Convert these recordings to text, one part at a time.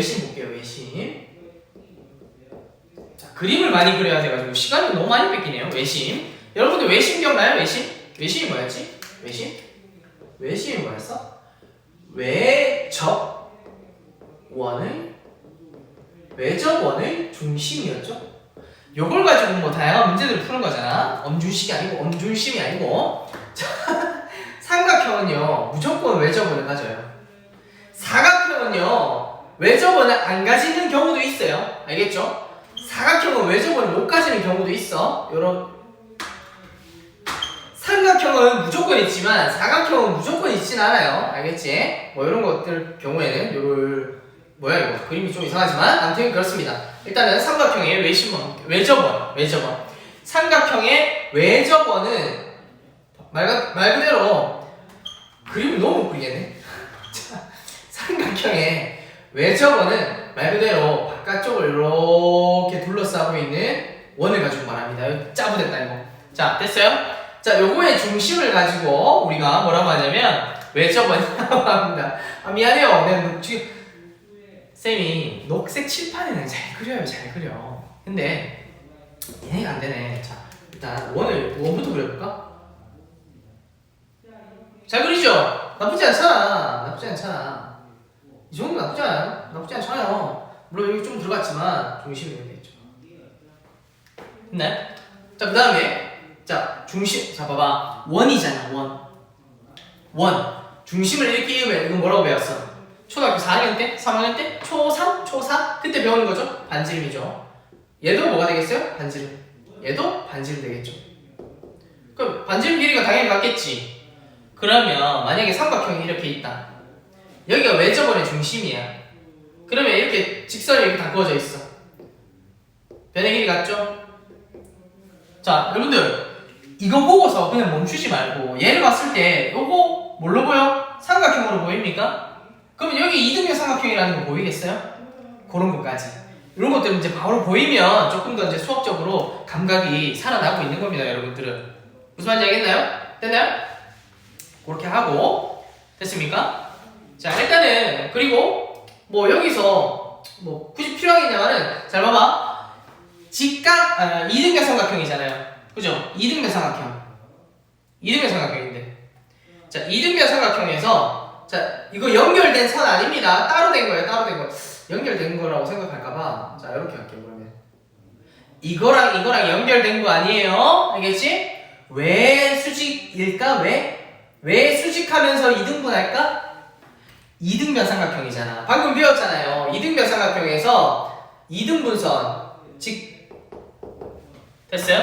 외심 볼게요. 외심. 자, 그림을 많이 그려야 돼가지고 시간이 너무 많이 뺏기네요. 외심. 여러분들 외심 기억나요? 외심? 외심이 뭐였지? 외심? 외심이 뭐였어? 외접원의 외접원의 중심이었죠. 요걸 가지고 뭐 다양한 문제들을 푸는 거잖아. 엄준식이 아니고 엄준심이 아니고. 자, 삼각형은요 무조건 외접원을 가져요. 사각형은요 외접원을 안 가지는 경우도 있어요. 알겠죠? 사각형은 외접원을 못 가지는 경우도 있어. 요런 삼각형은 무조건 있지만 사각형은 무조건 있진 않아요. 알겠지? 뭐 이런 것들 경우에는 요를 뭐야 이거 그림이 좀 이상하지만 아무튼 그렇습니다. 일단은 삼각형의 외심원, 외접원, 외접원. 삼각형의 외접원은 말, 그- 말 그대로 그림을 너무 못 그리겠네. 자, 삼각형의 외접원은 말 그대로 바깥쪽을 이렇게 둘러싸고 있는 원을 가지고 말합니다. 짜부됐다 이거. 자 됐어요? 자 요거의 중심을 가지고 우리가 뭐라고 하냐면 외접원이라고 합니다. 아 미안해요. 내가 녹- 지금 쌤이 녹색 칠판에는 잘 그려요, 잘 그려. 근데 얘네가 안 되네. 자 일단 원을 원부터 그려볼까? 잘 그리죠? 나쁘지 않잖아. 나쁘지 않잖아. 이 정도 나쁘지 않아요? 나쁘지 않잖아요. 물론 여기 좀 들어갔지만 중심이 있죠. 네. 자, 그 다음에, 자, 중심, 자, 봐봐. 원이잖아, 원. 원. 중심을 이렇게 이으면 이건 뭐라고 배웠어? 초등학교 4학년 때? 3학년 때? 초3? 초4? 그때 배우는 거죠? 반지름이죠. 얘도 뭐가 되겠어요? 반지름. 얘도 반지름 되겠죠. 그럼 반지름 길이가 당연히 같겠지. 그러면 만약에 삼각형이 이렇게 있다. 여기가 외접원의 중심이야. 그러면 이렇게 직선이 이렇게 다 그어져 있어. 변의 길이 같죠? 자, 여러분들 이거 보고서 그냥 멈추지 말고 얘를 봤을 때 요거 뭘로 보여? 삼각형으로 보입니까? 그럼 여기 이등변 삼각형이라는 거 보이겠어요? 그런 것까지. 이런 것들 이제 바로 보이면 조금 더 이제 수학적으로 감각이 살아나고 있는 겁니다, 여러분들은. 무슨 말인지 알겠나요? 됐나요? 그렇게 하고 됐습니까? 자 일단은 그리고 뭐 여기서 뭐 굳이 필요하겠냐면은 잘 봐봐. 직각 아, 이등변 삼각형이잖아요. 그죠? 이등변 삼각형. 이등변 삼각형인데. 자 이등변 삼각형에서 자 이거 연결된 선 아닙니다. 따로 된 거예요 따로 된 거. 연결된 거라고 생각할까봐. 자 이렇게 할게요 그러면. 이거랑 이거랑 연결된 거 아니에요? 알겠지? 왜 수직일까? 왜? 왜 수직하면서 이등분할까? 이등변 삼각형이잖아. 방금 배웠잖아요. 이등변 삼각형에서 이등분선 직 됐어요?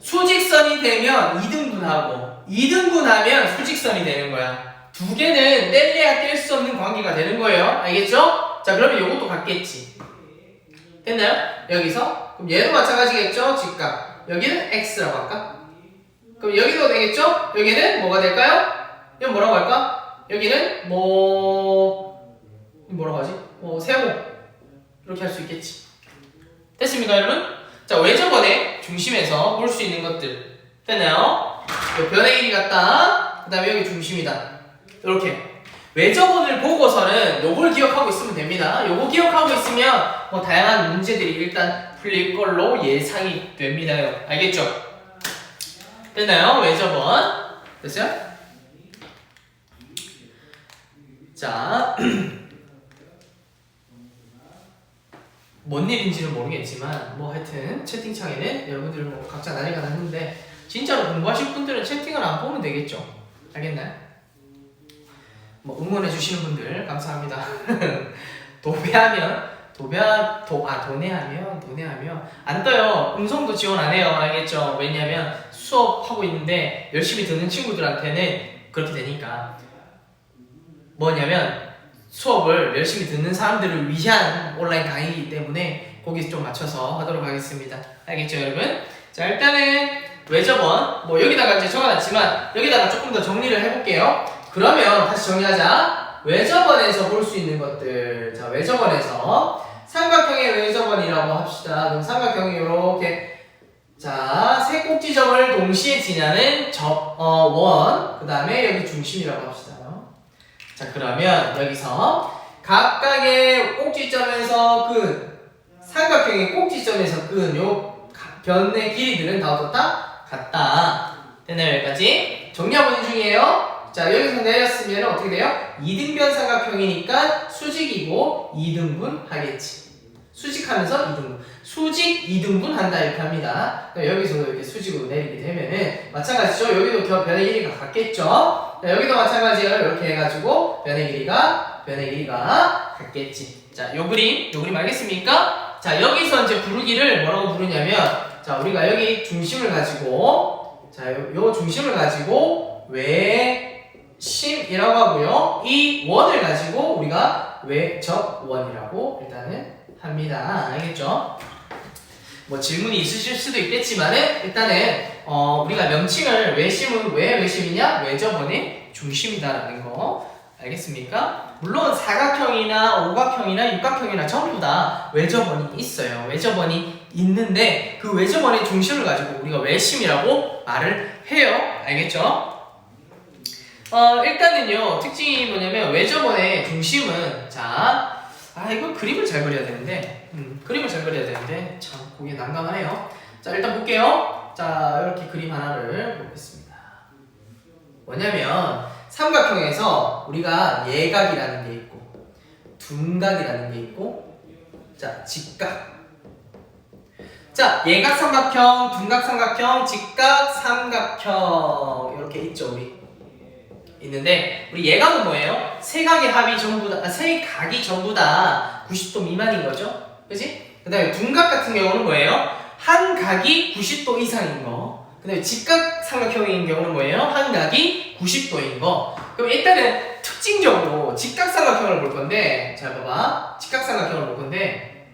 수직선이 되면 이등분하고 이등분하면 수직선이 되는 거야. 두 개는 뗄래야 뗄 수 없는 관계가 되는 거예요. 알겠죠? 자, 그러면 이것도 같겠지. 됐나요? 여기서 그럼 얘도 마찬가지겠죠? 직각. 여기는 x라고 할까? 그럼 여기도 되겠죠? 여기는 뭐가 될까요? 이건 뭐라고 할까? 여기는 뭐 뭐라고 하지? 뭐 세모 이렇게 할 수 있겠지. 됐습니까, 여러분? 자 외접원의 중심에서 볼 수 있는 것들 됐나요? 요 변의 길이 같다. 그 다음에 여기 중심이다. 이렇게 외접원을 보고서는 요걸 기억하고 있으면 됩니다. 요거 기억하고 있으면 뭐 다양한 문제들이 일단 풀릴 걸로 예상이 됩니다. 알겠죠? 됐나요? 외접원 됐어요? 자, 뭔 일인지는 모르겠지만 뭐 하여튼 채팅창에는 여러분들 뭐 각자 난리가 났는데 진짜로 공부하실 분들은 채팅을 안 보면 되겠죠? 알겠나요? 뭐 응원해 주시는 분들 감사합니다. 도배하면 도배하 도아 도내하면 도내하면 안 떠요. 음성도 지원 안 해요. 알겠죠? 왜냐면 수업하고 있는데 열심히 듣는 친구들한테는 그렇게 되니까 뭐냐면 수업을 열심히 듣는 사람들을 위한 온라인 강의이기 때문에 거기 좀 맞춰서 하도록 하겠습니다. 알겠죠, 여러분? 자, 일단은 외접원 뭐 여기다가 이제 적어놨지만 여기다가 조금 더 정리를 해볼게요. 그러면 다시 정리하자. 외접원에서 볼 수 있는 것들. 자, 외접원에서 삼각형의 외접원이라고 합시다. 그럼 삼각형이 이렇게 자, 세 꼭지점을 동시에 지나는 접, 어, 원, 그 다음에 여기 중심이라고 합시다. 자, 그러면 여기서 각각의 꼭지점에서 그 삼각형의 꼭지점에서 그요 변의 길이들은 다 어떻다? 같다. 됐나요 여기까지? 정리하고 중이에요. 자 여기서 내렸으면 어떻게 돼요? 이등변 삼각형이니까 수직이고 이등분 하겠지. 수직하면서 이등분. 수직 이등분 한다 이렇게 합니다. 그럼 여기서도 이렇게 수직으로 내리게 되면은 마찬가지죠. 여기도 겨- 변의 길이가 같겠죠. 자, 여기도 마찬가지예요. 이렇게 해가지고 변의 길이가 변의 길이가 같겠지. 자, 요 그림, 요 그림 알겠습니까? 자, 여기서 이제 부르기를 뭐라고 부르냐면, 자, 우리가 여기 중심을 가지고, 자, 요, 요 중심을 가지고 외심이라고 하고요. 이 원을 가지고 우리가 외접원이라고 일단은 합니다. 알겠죠? 뭐 질문이 있으실 수도 있겠지만은 일단은 어, 우리가 명칭을 외심은 왜 외심이냐 외접원의 중심이다라는 거 알겠습니까? 물론 사각형이나 오각형이나 육각형이나 전부 다 외접원이 있어요. 외접원이 있는데 그 외접원의 중심을 가지고 우리가 외심이라고 말을 해요. 알겠죠? 어, 일단은요 특징이 뭐냐면 외접원의 중심은 자 아 이거 그림을 잘 그려야 되는데 음, 그림을 잘 그려야 되는데 참 그게 난감하네요 자 일단 볼게요 자 이렇게 그림 하나를 보겠습니다 뭐냐면 삼각형에서 우리가 예각이라는 게 있고 둔각이라는 게 있고 자 직각 자 예각 삼각형 둔각 삼각형 직각 삼각형 이렇게 있죠 우리 있는데 우리 예각은 뭐예요? 세 각의 합이 전부 다, 아, 세 각이 전부 다 90도 미만인 거죠? 그지? 그 다음에 둔각 같은 경우는 뭐예요? 한 각이 90도 이상인 거. 그 다음에 직각 삼각형인 경우는 뭐예요? 한 각이 90도인 거. 그럼 일단은 특징적으로 직각 삼각형을 볼 건데, 잘 봐봐. 직각 삼각형을 볼 건데,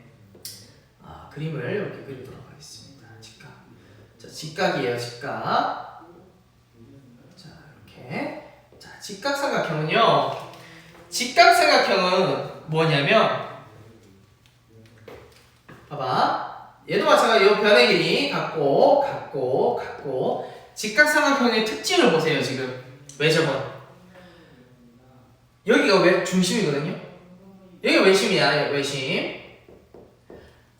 아, 그림을 이렇게 그리도록 하겠습니다. 직각. 자, 직각이에요, 직각. 자, 이렇게. 자, 직각 삼각형은요. 직각 삼각형은 뭐냐면 봐봐. 얘도 마찬가지로 변의 길이 같고 같고 같고 직각삼각형의 특징을 보세요, 지금. 외접원. 여기가 왜 중심이거든요. 여기가 외심이야, 외심.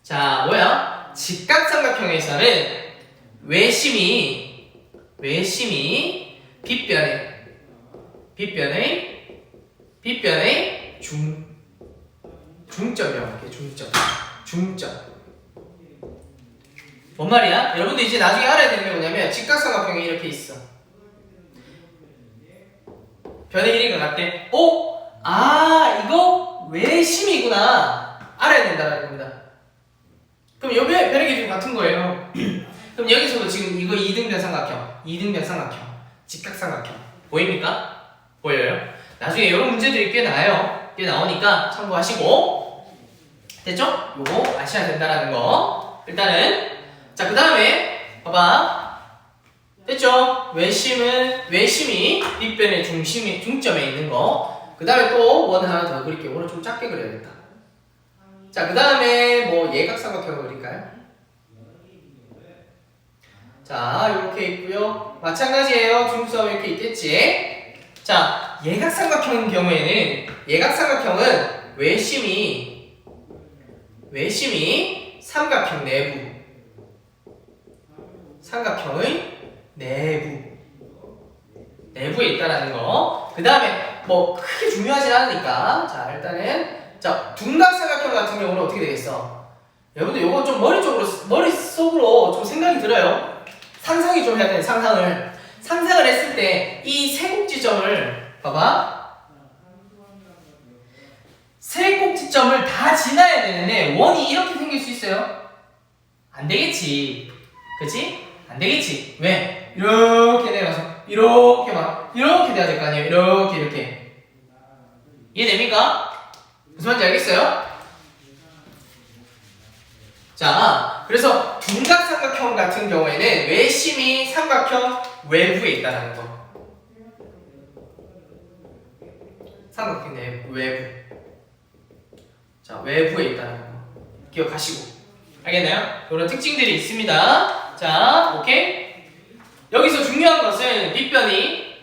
자, 뭐야? 직각삼각형에서는 외심이 외심이 빗변에 빗변의 빗변의 중 중점이라고 할게 중점 중점 뭔 말이야? 여러분들 이제 나중에 알아야 되는 게 뭐냐면 직각삼각형이 이렇게 있어 변의 길이가 같대 오! 아 이거 외심이구나 알아야 된다는 겁니다 그럼 여기 변의 길이가 같은 거예요 그럼 여기서도 지금 이거 이등변 삼각형 이등변 삼각형 직각삼각형 보입니까? 보여요? 나중에 이런 문제들이 꽤 나요. 꽤 나오니까 참고하시고 됐죠? 요거 아셔야 된다라는 거. 일단은 자 그 다음에 봐봐 됐죠? 외심은 외심이 빗변의 중심이 중점에 있는 거. 그 다음에 또 원 하나 더 그릴게요. 오늘 좀 작게 그려야겠다. 자 그 다음에 뭐 예각삼각형 그릴까요? 자 이렇게 있고요. 마찬가지예요. 중수하고 이렇게 있겠지. 자, 예각삼각형인 경우에는 예각삼각형은 외심이 외심이 삼각형 내부 삼각형의 내부 내부에 있다라는 거. 그 다음에 뭐 크게 중요하지 않으니까 자 일단은 자 둔각삼각형 같은 경우는 어떻게 되겠어? 여러분들 요거 좀 머리 쪽으로 머릿속으로 좀 생각이 들어요. 상상이 좀 해야 돼 상상을. 상상을 했을 때 이세 꼭지점을 봐봐 세 꼭지점을 다 지나야 되는데 원이 이렇게 생길 수 있어요? 안 되겠지 그치? 안 되겠지 왜? 이렇게 내려서 이렇게 막 이렇게 돼야 될 거 아니에요 이렇게 이렇게 이해됩니까? 무슨 말인지 알겠어요? 자, 그래서 둔각삼각형 같은 경우에는 외심이 삼각형 외부에 있다는 거. 삼각형 내 외부. 자, 외부에 있다는 거. 기억하시고. 알겠나요? 이런 특징들이 있습니다. 자, 오케이. 여기서 중요한 것은 빗변이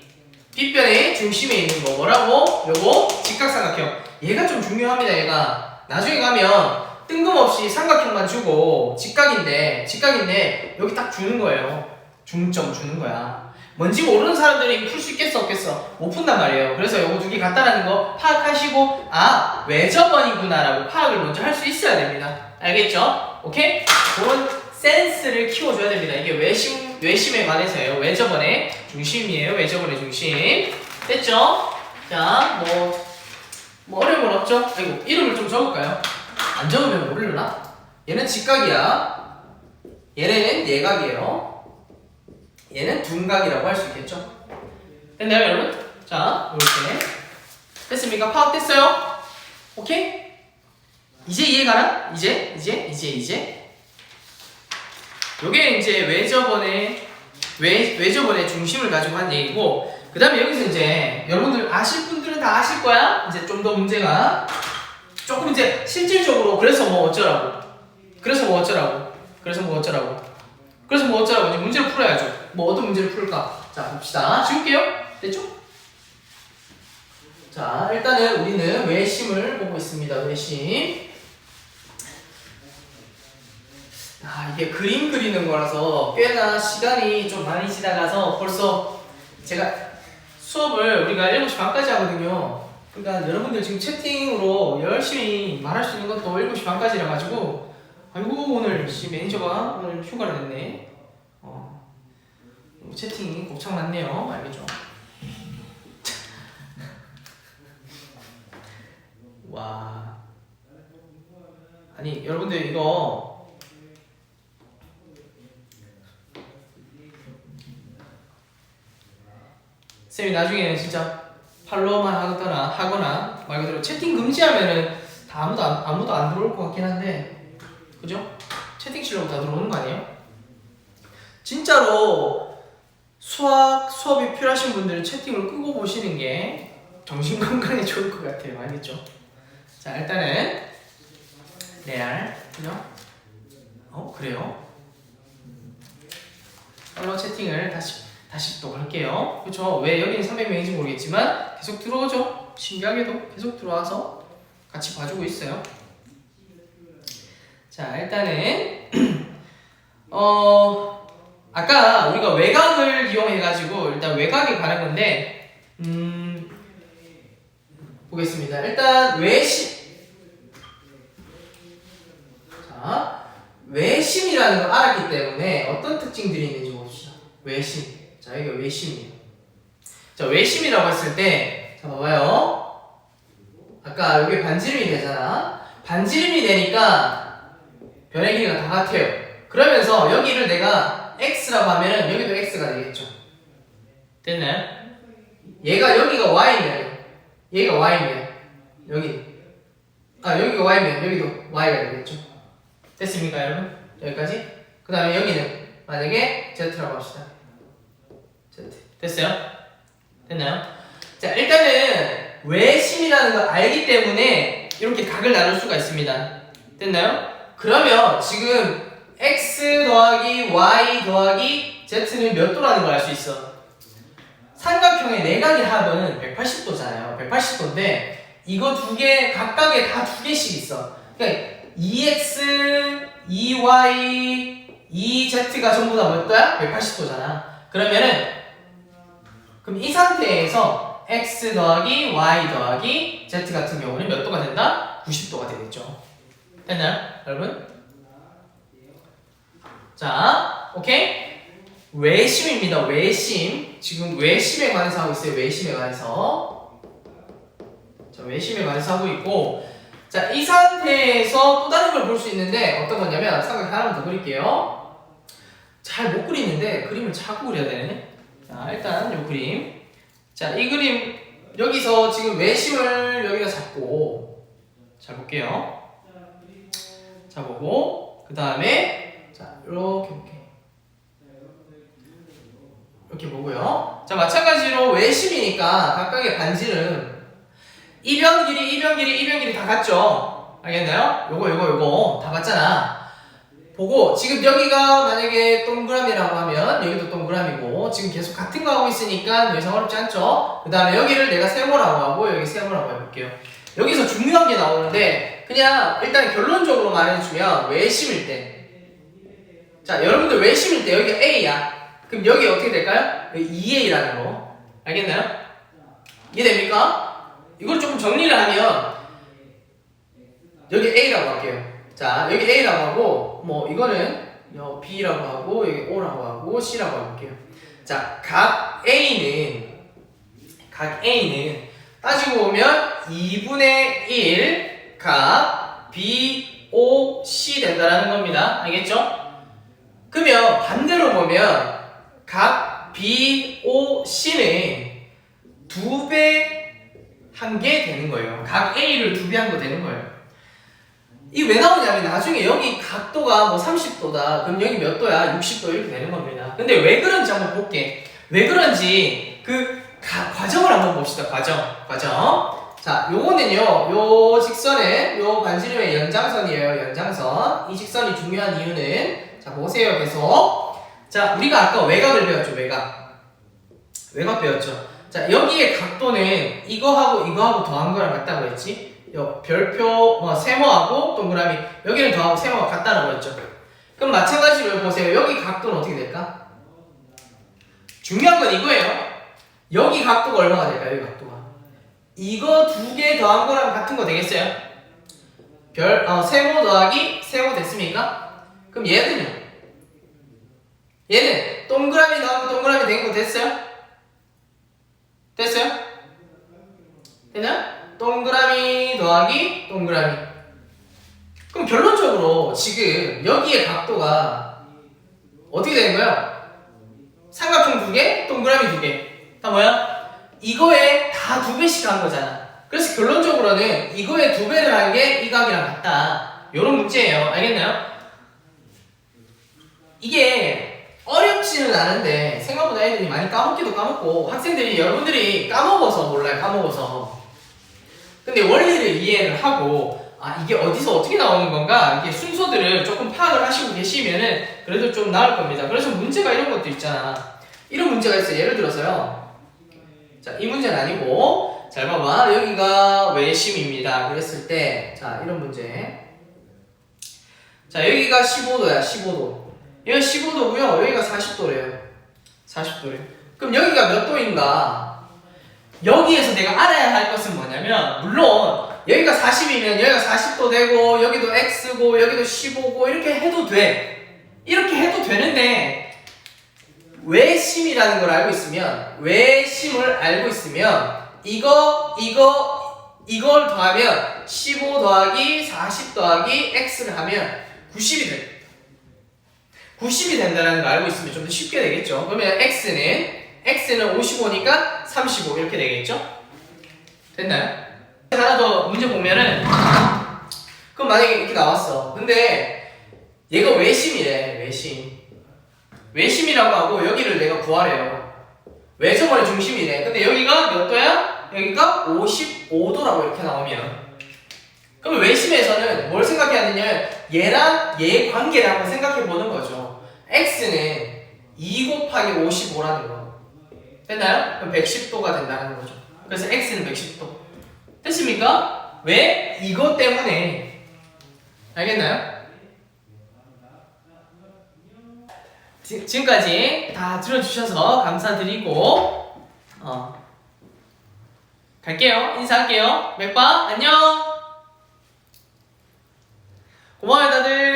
빗변의 중심에 있는 거 뭐라고? 요거 직각삼각형. 얘가 좀 중요합니다. 얘가 나중에 가면 뜬금없이 삼각형만 주고 직각인데 직각인데 여기 딱 주는 거예요. 중점 주는 거야. 뭔지 모르는 사람들이 풀 수 있겠어 없겠어 못 푼단 말이에요. 그래서 요거 두개 같다라는 거 파악하시고 아 외접원이구나 라고 파악을 먼저 할 수 있어야 됩니다. 알겠죠? 오케이? 그런 센스를 키워줘야 됩니다. 이게 외심 외심에 관해서예요. 외접원의 중심이에요. 외접원의 중심. 됐죠? 자, 뭐, 뭐 어려운 건 없죠? 아이고, 이름을 좀 적을까요? 안 적으면 모르려나? 얘는 직각이야. 얘는 예각이에요. 얘는 둔각이라고 할 수 있겠죠? 됐나요, 여러분? 자, 이렇게. 됐습니까? 파악됐어요? 오케이? 이제 이해가나? 이제? 이제? 이제? 이제? 요게 이제 외접원의 외, 외접원의 중심을 가지고 한 얘기고 그 다음에 여기서 이제 여러분들 아실 분들은 다 아실 거야 이제 좀 더 문제가 조금 이제 실질적으로 그래서 뭐 어쩌라고 그래서 뭐 어쩌라고 그래서 뭐 어쩌라고 그래서 뭐 어쩌라고 이제 문제를 풀어야죠 뭐 어떤 문제를 풀까? 자 봅시다. 지울게요. 됐죠? 자 일단은 우리는 외심을 보고 있습니다. 외심. 아 이게 그림 그리는 거라서 꽤나 시간이 좀 많이 지나가서 벌써 제가 수업을 우리가 7시 반까지 하거든요. 그러니까 여러분들 지금 채팅으로 열심히 말할 수 있는 것도 7시 반까지라 가지고 아이고 오늘 씨 매니저가 오늘 휴가를 냈네. 어, 채팅이 곱창 많네요 알겠죠? 와 아니 여러분들 이거 쌤이 나중에 진짜 팔로우만 하거나 하거나 말 그대로 채팅 금지하면은 다 아무도 안, 아무도 안 들어올 것 같긴 한데 그죠? 채팅실로 다 들어오는 거 아니에요? 진짜로 수학 수업이 필요하신 분들은 채팅을 끄고 보시는 게 정신 건강에 좋을 것 같아요. 알겠죠? 자 일단은 레알 그죠? 어 그래요? 팔로우 채팅을 다시 다시 또 할게요. 그렇죠? 왜 여기는 300명인지 모르겠지만 계속 들어오죠. 신기하게도 계속 들어와서 같이 봐주고 있어요. 자 일단은 어 아까 우리가 외곽을 이용해가지고 일단 외곽에 관한 건데 음 보겠습니다. 일단 외심 자 외심이라는 걸 알았기 때문에 어떤 특징들이 있는지 봅시다. 외심 자 여기가 외심이에요. 자 외심이라고 했을 때, 자 봐봐요. 아까 여기 반지름이 되잖아. 반지름이 되니까 변의 길이가 다 같아요. 그러면서 여기를 내가 x라고 하면은 여기도 x가 되겠죠. 됐나요? 얘가 여기가 y면 얘가 y면 여기 아 여기가 y면 여기도 y가 되겠죠. 됐습니까 여러분? 여기까지? 그 다음에 여기는 만약에 z라고 합시다. Z. 됐어요? 됐나요? 자, 일단은 외심이라는 걸 알기 때문에 이렇게 각을 나눌 수가 있습니다. 됐나요? 그러면 지금 x 더하기 y 더하기 z는 몇 도라는 걸 알 수 있어. 삼각형의 내각의 합은 180도잖아요. 180도인데 이거 두 개 각각에 다 두 개씩 있어. 그러니까 2x, 2y, 2z가 전부 다 몇 도야? 180도잖아. 그러면은 그럼 이 상태에서 x 더하기 y 더하기 z 같은 경우는 몇 도가 된다? 90도가 되겠죠. 됐나요, 여러분? 자, 오케이? 외심입니다. 외심. 지금 외심에 관해서 하고 있어요. 외심에 관해서. 자, 외심에 관해서 하고 있고, 자, 이 상태에서 또 다른 걸 볼 수 있는데 어떤 거냐면 삼각 하나만 더 그릴게요. 잘 못 그리는데 그림을 자꾸 그려야 되네. 자, 일단 요 그림. 자, 이 그림 여기서 지금 외심을 여기다 잡고 자 볼게요. 자 보고 그 다음에 자 이렇게 볼게요. 이렇게 보고요. 자 마찬가지로 외심이니까 각각의 반지름 이변 길이, 이변 길이, 이변 길이 다 같죠? 알겠나요? 요거, 요거, 요거 다 같잖아. 보고 지금 여기가 만약에 동그라미라고 하면 여기도 동그라미고 지금 계속 같은 거 하고 있으니까 더 이상 어렵지 않죠? 그 다음에 여기를 내가 세모라고 하고 여기 세모라고 해볼게요. 여기서 중요한 게 나오는데 그냥 일단 결론적으로 말해주면 외심일 때. 자 여러분들 외심일 때 여기 A야. 그럼 여기 어떻게 될까요? 2A라는 거. 알겠나요? 이해됩니까? 이걸 조금 정리를 하면 여기 A라고 할게요. 자 여기 A라고 하고 뭐 이거는 여 B라고 하고 여기 O라고 하고 C라고 할게요. 자, 각 A는 각 A는 따지고 보면 2분의 1 각 B, O, C 된다라는 겁니다. 알겠죠? 그러면 반대로 보면 각 B, O, C는 두 배한개 되는 거예요. 각 A를 두 배 한 거 되는 거예요. 이게 왜 나오냐면 나중에 여기 각도가 뭐 30도다. 그럼 여기 몇 도야? 60도 이렇게 되는 겁니다. 근데 왜 그런지 한번 볼게. 왜 그런지 그 가- 과정을 한번 봅시다. 과정. 과정. 자, 요거는요. 요 직선은 요 반지름의 연장선이에요. 연장선. 이 직선이 중요한 이유는 자, 보세요. 계속. 자, 우리가 아까 외곽을 배웠죠. 외곽. 외곽 배웠죠. 자, 여기의 각도는 이거하고 이거하고 더한 거랑 같다고 했지? 요 별표 뭐 세모하고 동그라미 여기는 더하고 세모가 같다라고 했죠. 그럼 마찬가지로 보세요. 여기 각도는 어떻게 될까? 중요한 건 이거예요. 여기 각도가 얼마가 될까요? 여기 각도가. 이거 두 개 더한 거랑 같은 거 되겠어요? 별, 어, 세모 더하기 세모 됐습니까? 그럼 얘는요? 얘는 동그라미 더하고 동그라미 된 거 됐어요? 됐어요? 됐나요? 동그라미 더하기 동그라미. 그럼 결론적으로 지금 여기의 각도가 어떻게 되는 거예요? 삼각형 두 개, 동그라미 두 개. 다 뭐야? 이거에 다 두 배씩 한 거잖아. 그래서 결론적으로는 이거에 두 배를 한 게 이 각이랑 같다. 요런 문제예요. 알겠나요? 이게 어렵지는 않은데 생각보다 애들이 많이 까먹기도 까먹고 학생들이 여러분들이 까먹어서 몰라요. 까먹어서. 근데 원리를 이해를 하고 아 이게 어디서 어떻게 나오는 건가 이게 순서들을 조금 파악을 하시고 계시면은 그래도 좀 나을 겁니다. 그래서 문제가 이런 것도 있잖아. 이런 문제가 있어요. 예를 들어서요. 자, 이 문제는 아니고 잘 봐봐. 여기가 외심입니다. 그랬을 때 자, 이런 문제. 자, 여기가 15도야. 15도. 여기가 15도고요. 여기가 40도래요. 40도래요. 그럼 여기가 몇 도인가? 여기에서 내가 알아야 할 것은 뭐냐면 물론 여기가 40이면 여기가 40도 되고 여기도 x고 여기도 15고 이렇게 해도 돼. 이렇게 해도 되는데 외심이라는 걸 알고 있으면 외심을 알고 있으면 이거 이거 이걸 더하면 15 더하기 40 더하기 x를 하면 90이 돼. 90이 된다는 걸 알고 있으면 좀 더 쉽게 되겠죠. 그러면 x는 x는 55니까 35 이렇게 되겠죠? 됐나요? 하나 더 문제 보면은 그럼 만약에 이렇게 나왔어. 근데 얘가 외심이래. 외심. 외심이라고 하고 여기를 내가 구하래요. 외정원의 중심이래. 근데 여기가 몇 도야? 여기가 55도라고 이렇게 나오면 그러면 외심에서는 뭘 생각해야 되냐면 얘랑 얘의 관계를 한번 생각해 보는 거죠. X는 2 곱하기 55라는 거. 됐나요? 그럼 110도가 된다는 거죠. 그래서 x는 110도. 됐습니까? 왜? 이것 때문에. 알겠나요? 지, 지금까지 다 들어주셔서 감사드리고 어 갈게요 인사할게요 맥바 안녕 고마워요 다들